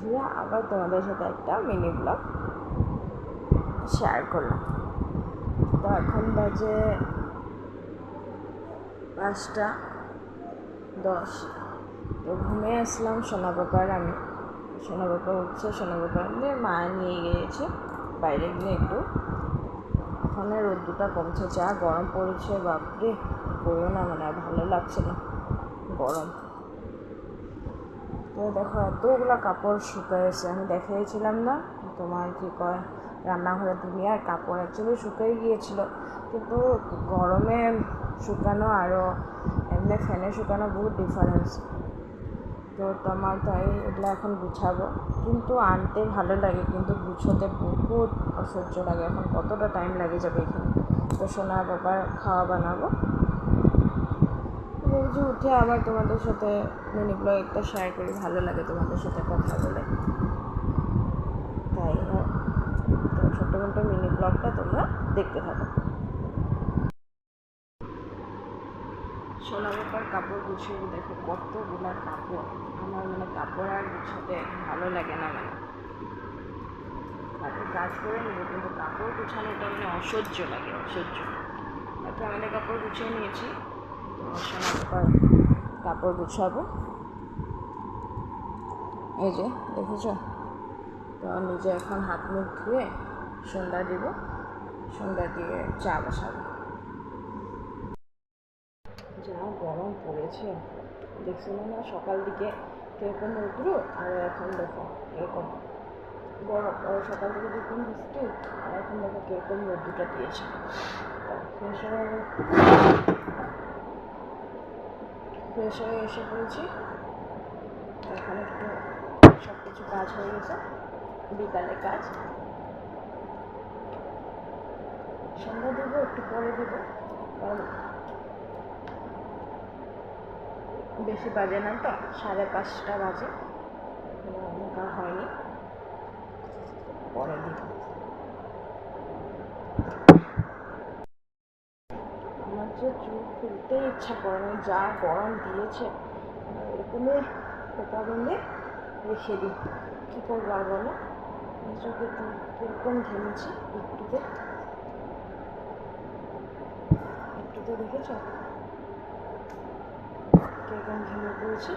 দিয়ে আবার তোমাদের সাথে একটা মিনি ব্লগ শেয়ার করলাম। তো এখন বাজে পাঁচটা দশ। তো ঘুমিয়ে আসলাম, সোনা বাবার আমি। সোনা বাবা উঠছে, সোনা বাবা নিয়ে মা নিয়ে গিয়েছে, বাইরে গিয়ে একটু ওখানে রোদ্দুটা কমছে, যা গরম পড়েছে, বাপরে বইও না মানে ভালো লাগছে না। গরম। দেখো, এতগুলো কাপড় শুকাইছে আমি দেখিয়েছিলাম না, তোমার কি কয়, রান্নাঘরে দুনিয়ার কাপড় অ্যাকচুয়ালি শুকিয়ে গিয়েছিল। কিন্তু গরমে শুকানো আরও এমনি ফ্যানে শুকানো বহুত ডিফারেন্স তো তোমার তাই এগুলো এখন গুছাবো। কিন্তু আনতে ভালো লাগে, কিন্তু গুছোতে বহুত অসহ্য লাগে। এখন কতটা টাইম লাগে যাবে এখানে? তো সোনা বাবার খাওয়া বানাবো। যে উঠে আবার তোমাদের সাথে মিনি ব্লগ একটা শেয়ার করি, ভালো লাগে তোমাদের সাথে কথা বলে। তাই তো ছোট্ট মোটো মিনি ব্লগটা তোমরা দেখতে থাকো। সোনা ব্যাপার কাপড় গুছিয়ে, দেখো কতগুলা কাপড়। আমার মানে কাপড় আর গুছাতে ভালো লাগে না মানে। তাতে কাজ করে নেব, কিন্তু কাপড় গুছানোটা মানে অসহ্য লাগে, অসহ্য। বাকি আমাদের কাপড় গুছিয়ে নিয়েছি। কাপড় গুছাবো। এই যে, দেখেছ? তো নিজে এখন হাত মুখ ধুয়ে সন্ধ্যা দিব। সন্ধ্যা দিয়ে চা বসাবো। যা গরম পড়েছে। দেখছিলাম না সকাল দিকে কীরকম রৌদ্র আর এখন দেখো এরকম গরম। সকাল থেকে দেখুন বৃষ্টি, আর এখন দেখো কীরকম রৌদ্রটা দিয়েছে। ফ্রেশ হয়ে ফ্রেশ হয়ে এসে পড়েছি এখন একটু সব কিছু কাজ হয়ে গেছে, বিকালে কাজ। সন্ধ্যা দেবো, একটু পরে দেবো, কারণ বেশি বাজে না তো, সাড়ে পাঁচটা বাজে হয়নি। পরে দিব আমার যে চুল খুলতেই ইচ্ছা করে না, যা গরম দিয়েছে। এরকমই খোপা বেঁধে রেখে দিই। কী করব আর বলো? চোখে কীরকম ঘেমেছি, একটুতে। একটুতে দেখেছ? কীরকম ঘেমে পড়েছি?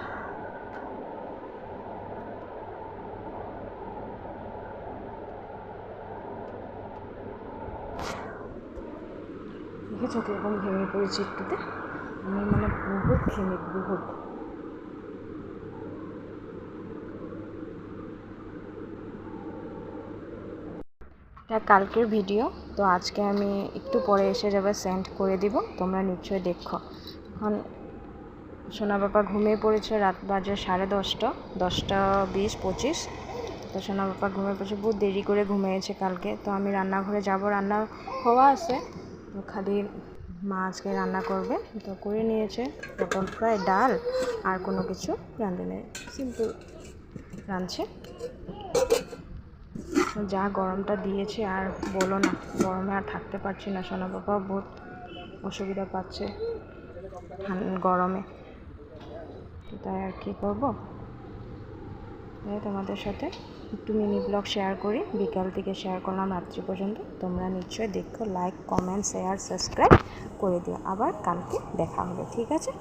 দেখেছ কীরকম ঘেমে পড়েছি একটুতে আমি মানে বহুত ঘেমে, বহুত। এটা কালকের ভিডিও, তো আজকে আমি একটু পরে এসে যাবে, সেন্ড করে দিব, তোমরা নিশ্চয়ই দেখো। এখন সোনা বাবা ঘুমিয়ে পড়েছে, রাত বাজে সাড়ে দশটা দশটা বিশ পঁচিশ। তো সোনা বাবা ঘুমিয়ে পড়েছে, বহুত দেরি করে ঘুমিয়েছে কালকে। তো আমি রান্নাঘরে যাব, রান্না হওয়া আছে। খালি মা আজকে রান্না করবে, তো করে নিয়েছে। পটল ফ্রাই ডাল আর কোনো কিছু রাঁধে নেই। সিম্পল রাঁধছে। যা গরমটা দিয়েছে আর বলো না, গরমে আর থাকতে পারছি না, সোনা বাবাও বহুত অসুবিধা পাচ্ছে গরমে। তাই আর কি করব? তোমাদের সাথে একটু মিনি ব্লগ শেয়ার করি। বিকাল থেকে শেয়ার করলাম রাত্রি পর্যন্ত। তোমরা নিশ্চয়ই দেখো লাইক কমেন্ট শেয়ার সাবস্ক্রাইব করে দিও। আবার কালকে দেখা হবে, ঠিক আছে?